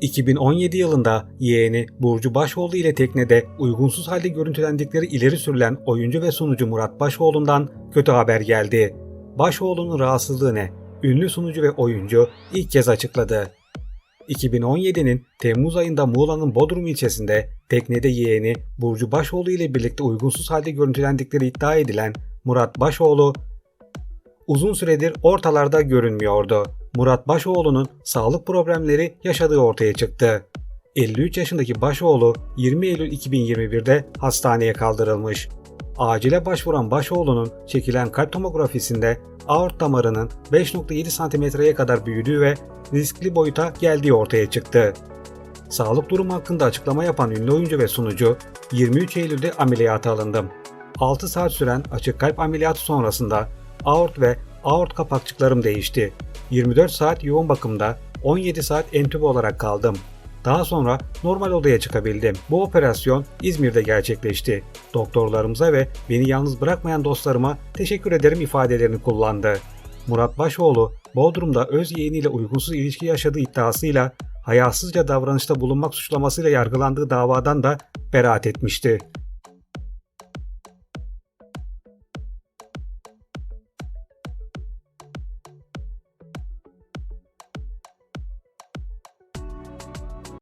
2017 yılında yeğeni Burcu Başoğlu ile teknede uygunsuz halde görüntülendikleri ileri sürülen oyuncu ve sunucu Murat Başoğlu'ndan kötü haber geldi. Başoğlu'nun rahatsızlığı ne? Ünlü sunucu ve oyuncu ilk kez açıkladı. 2017'nin Temmuz ayında Muğla'nın Bodrum ilçesinde teknede yeğeni Burcu Başoğlu ile birlikte uygunsuz halde görüntülendikleri iddia edilen Murat Başoğlu uzun süredir ortalarda görünmüyordu. Murat Başoğlu'nun sağlık problemleri yaşadığı ortaya çıktı. 53 yaşındaki Başoğlu 20 Eylül 2021'de hastaneye kaldırılmış. Acile başvuran Başoğlu'nun çekilen kalp tomografisinde aort damarının 5.7 santimetreye kadar büyüdüğü ve riskli boyuta geldiği ortaya çıktı. Sağlık durumu hakkında açıklama yapan ünlü oyuncu ve sunucu 23 Eylül'de ameliyata alındım. 6 saat süren açık kalp ameliyatı sonrasında aort ve aort kapakçıklarım değişti. 24 saat yoğun bakımda 17 saat entübe olarak kaldım. Daha sonra normal odaya çıkabildim. Bu operasyon İzmir'de gerçekleşti. Doktorlarımıza ve beni yalnız bırakmayan dostlarıma teşekkür ederim ifadelerini kullandı. Murat Başoğlu, Bodrum'da öz yeğeniyle uygunsuz ilişki yaşadığı iddiasıyla hayasızca davranışta bulunmak suçlamasıyla yargılandığı davadan da beraat etmişti.